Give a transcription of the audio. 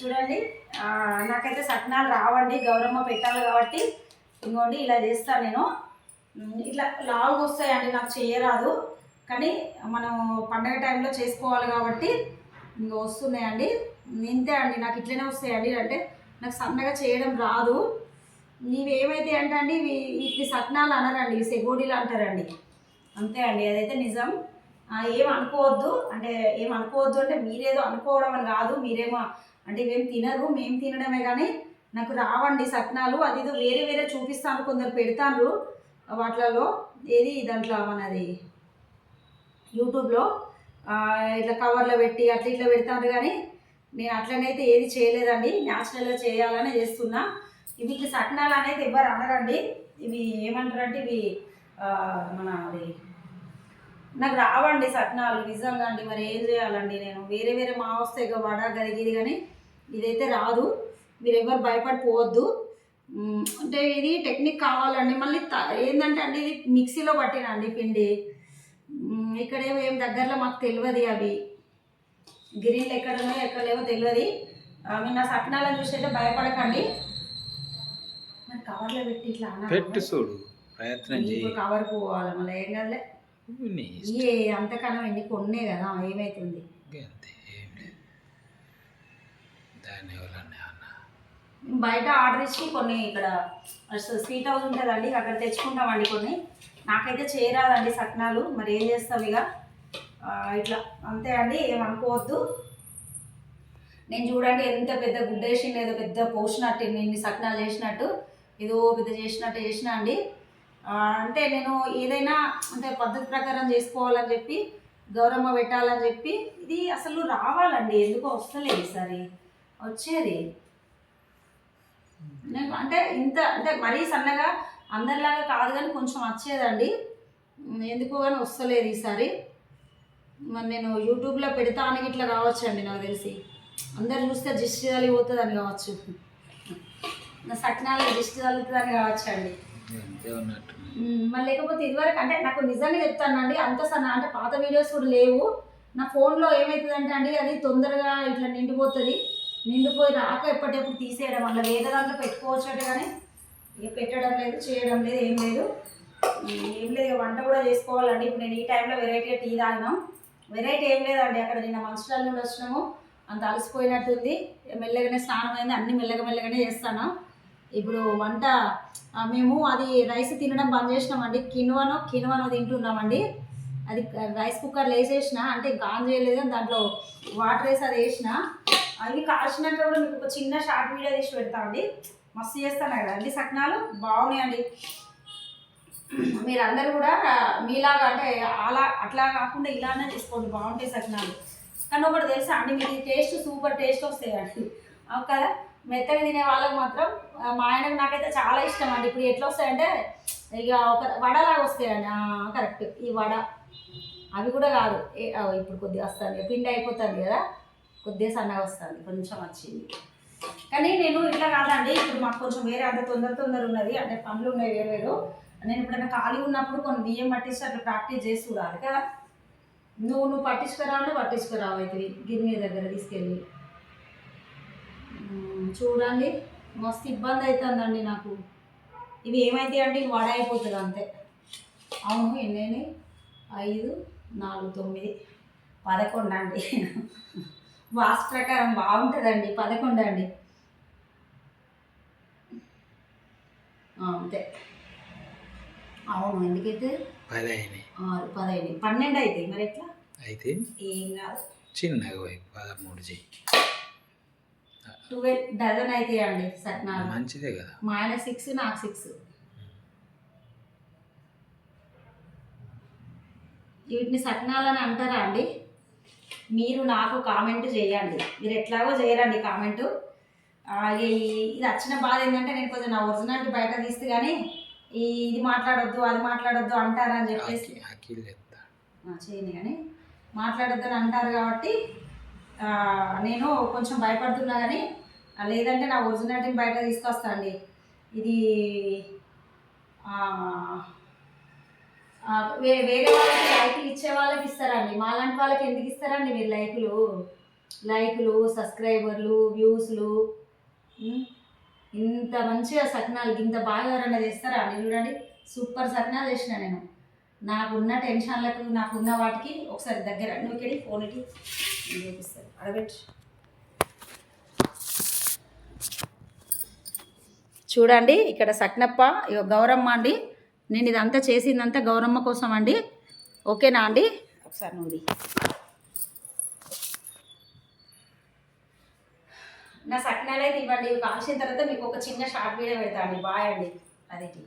చూడండి. నాకైతే సట్నాలు రావండి గౌరమ్మ పెట్టాలి కాబట్టి. ఇంకోండి ఇలా చేస్తాను నేను. ఇట్లా లావుగా వస్తాయండి నాకు చేయరాదు. కానీ మనం పండగ టైంలో చేసుకోవాలి కాబట్టి ఇంకా వస్తున్నాయండి. ఇంతే అండి నాకు ఇట్లనే వస్తాయండి. అంటే నాకు సన్నగా చేయడం రాదు. నీవేమైతే అంటే అండి ఇవి సట్నాలు అనరండి ఇవి సెగోడీలు అంటారండి. అంతే అండి అదైతే నిజం. ఏం అనుకోవద్దు. అంటే ఏం అనుకోవద్దు అంటే మీరేదో అనుకోవడం అని కాదు మీరేమో అంటే ఇవేం తినరు మేము తినడమే కానీ నాకు రావండి సట్నాలు అది ఇది వేరే వేరే చూపిస్తాను కొందరు పెడతాను వాటిలలో. ఏది దాంట్లో మనది? యూట్యూబ్లో ఇట్లా కవర్లో పెట్టి అట్లా ఇట్లా పెడతాను కానీ నేను అట్లనైతే ఏది చేయలేదండి. న్యాచురల్గా చేయాలని చేస్తున్నా. ఇవి ఇట్లా సట్నాలు అనేది ఎవ్వరు అనరండి. ఇవి ఏమంటారంటే ఇవి మన అది నాకు రావండి సట్నాలు నిజంగా అండి. మరి ఏం చేయాలండి నేను? వేరే వేరే మా వస్తే ఇక వడ కలిగేది కానీ ఇదైతే రాదు. మీరు ఎవరు భయపడిపోవద్దు అంటే ఇది టెక్నిక్ కావాలండి. మళ్ళీ ఏంటంటే అండి ఇది మిక్సీలో పట్టినండి పిండి. మ్, ఇక్కడేమో ఏం దగ్గరలో మాకు తెలియదు అవి. గిరిన్లు ఎక్కడ ఉన్నాయో ఎక్కడ లేవో తెలియదు మీరు నా సట్నాలను చూసేటే భయపడకండి. కవర్లో పెట్టి ఇట్లా. పెట్టు చూడు ప్రయత్నం చేయి కవర్ పోవాలి మళ్ళీ? ఏం కదలే. ఏ అంతకన్నా ఎన్ని కొన్నే కదా ఏమైతుంది. అంతే ఏం లేదు దాన్ని ఎవరన్నా అన్న బయట ఆర్డర్ ఇచ్చి కొన్ని ఇక్కడ స్వీట్ హౌస్ ఉంటుందండి అక్కడ తెచ్చుకుంటామండి కొన్ని. నాకైతే చేయరాదండి సట్నాలు మరి ఏం చేస్తాం ఇక? ఇట్లా అంతే అండి ఏమనుకోవద్దు నేను చూడండి ఎంత పెద్ద గుడ్డ వేసిండు ఏదో పెద్ద పోసినట్టు ఇన్ని సట్నాలు చేసినట్టు. ఏదో పెద్ద చేసినట్టు చేసిన అండి. అంటే నేను ఏదైనా అంటే పద్ధతి ప్రకారం చేసుకోవాలని చెప్పి గౌరమ్మ పెట్టాలని చెప్పి ఇది అసలు రావాలండి ఎందుకో వస్తలేదు ఈసారి. వచ్చేది. అంటే ఇంత అంటే మరీ సన్నగా అందరిలాగా కాదు కానీ కొంచెం వచ్చేదండి. ఎందుకో కానీ వస్తలేదు ఈసారి. మరి నేను యూట్యూబ్లో పెడతానికి ఇట్లా కావచ్చండి నాకు తెలిసి. అందరు చూస్తే దిష్టి తగిలిపోతుందని కావచ్చు. నా సట్నాలు దిష్టి తగులుతుందని కావచ్చండి. మరి లేకపోతే ఇదివరకు అంటే నాకు నిజంగా చెప్తానండి అంత సన్న అంటే పాత వీడియోస్ కూడా లేవు. నా ఫోన్లో ఏమవుతుందంటే అండి అది తొందరగా ఇట్లా నిండిపోతుంది. నిండిపోయి రాక ఎప్పటికప్పుడు తీసేయడం వల్ల వేరే దాంట్లో పెట్టుకోవచ్చు అంటే కానీ ఇక పెట్టడం లేదు చేయడం లేదు ఏం లేదు. ఏం లేదు వంట కూడా చేసుకోవాలండి. ఇప్పుడు నేను ఈ టైంలో వెరైటీగా టీ తాగినాం. వెరైటీ ఏం లేదండి. అక్కడ నిన్న మంచురాల నుండి వచ్చినాము. అంత అలసిపోయినట్టుంది. మెల్లగానే స్నానం అయింది. అన్ని మెల్లగా మెల్లగానే చేస్తాను. ఇప్పుడు వంట మేము అది రైస్ తినడం బంద్ చేసినామండి. కినువనో కినువనో తింటున్నామండి. అది రైస్ కుక్కర్లో వేసేసిన అంటే ఇంకా చేయలేదు దాంట్లో వాటర్ వేసి అది వేసిన అవి కాల్చినాక కూడా మీకు ఒక చిన్న షార్ట్ వీడియో తీసి పెడతామండి మస్తు చేస్తాను కదా. అన్ని సక్నాలు బాగున్నాయండి. మీరందరూ కూడా మీలాగా అంటే అలా అట్లా కాకుండా ఇలానే తీసుకోండి. బాగుంటాయి సక్నాలు. కానీ ఒకటి తెలుసా అండి మీకు టేస్ట్ సూపర్ టేస్ట్ వస్తాయండి. కదా? మెత్తగా తినే వాళ్ళకి మాత్రం మా ఆయనకు నాకైతే చాలా ఇష్టం అండి. ఇప్పుడు ఎట్లా వస్తాయంటే ఇక ఒక వడలాగా వస్తాయండి. కరెక్ట్. ఈ వడ. అవి కూడా కాదు. ఇప్పుడు కొద్దిగా వస్తాను పిండి అయిపోతుంది కదా. కొద్దిగా సన్నగా వస్తుంది కొంచెం వచ్చింది. కానీ నేను ఇట్లా కాదండి ఇప్పుడు మాకు కొంచెం వేరే అంటే తొందర తొందర ఉన్నది అంటే పనులు ఉన్నాయి వేరు వేరు. నేను ఎప్పుడైనా ఖాళీ ఉన్నప్పుడు కొన్ని బియ్యం పట్టిస్తే అట్లా ప్రాక్టీస్ చేసి చూడాలి కదా. నువ్వు నువ్వు పట్టించుకురావు పట్టించుకురావు అయితే గిన్నె దగ్గర తీసుకెళ్ళి. చూడండి మస్తు ఇబ్బంది అవుతుందండి నాకు. ఇవి ఏమైతే అంటే వడ అయిపోతుంది అంతే. అవును ఎన్ని ఐదు నాలుగు తొమ్మిది. పదకొండు అండి. వాస్ ప్రకారం బాగుంటుందండి పదకొండు అండి అంతే. అవును ఎందుకైతే? ఆరు పదహైదు పన్నెండు అవుతాయి మరి ఎట్లా? అయితే? ఏం కాదు. చిన్నగా పోయి పదమూడు చెయ్యి. ట్వెల్వ్ డజన్ అవుతాయి అండి సట్నాలు మంచిదే కదా. మా ఆయన సిక్స్ నాకు సిక్స్. వీటిని సట్నాలని అంటారా అండి? మీరు నాకు కామెంట్ చేయండి. మీరు ఎట్లాగో చేయరండి కామెంట్ ఇది వచ్చిన బాధ ఏంటంటే నేను కొంచెం నా ఒరిజినాలిటీ బయట తీస్తే కానీ ఈ ఇది మాట్లాడొద్దు అది మాట్లాడొద్దు అంటారని చెప్పేసి. చేయను కానీ మాట్లాడొద్దని అంటారు కాబట్టి నేను కొంచెం భయపడుతున్నా కానీ లేదంటే నా ఒరిజినాలిటీని బయట తీసుకొస్తా అండి ఇది వేరే వాళ్ళకి లైకులు ఇచ్చే వాళ్ళకి ఇస్తారండి. మాలాంటి వాళ్ళకి ఎందుకు ఇస్తారండి మీరు లైకులు? లైక్లు సబ్స్క్రైబర్లు వ్యూస్లు. ఇంత మంచిగా సకినాలు ఇంత బాగా ఎవరైనా చేస్తారా అండి చూడండి సూపర్ సకినాలు చేసిన నేను. నాకున్న టెన్షన్లకు నాకున్న వాటికి ఒకసారి దగ్గర నువ్వు ఫోన్ ఇటు చూపిస్తాను. అడగచ్చు చూడండి ఇక్కడ సక్నప్ప ఇక గౌరమ్మ అండి. నేను ఇదంతా చేసిందంతా గౌరమ్మ కోసం అండి. ఓకేనా అండి? ఒకసారి నుండి నా సక్నాలు అయితే ఇవ్వండి. ఇవి కాల్చిన తర్వాత మీకు ఒక చిన్న షార్ట్ వీడియో పెడతా అండి బాయ్ అండి. అది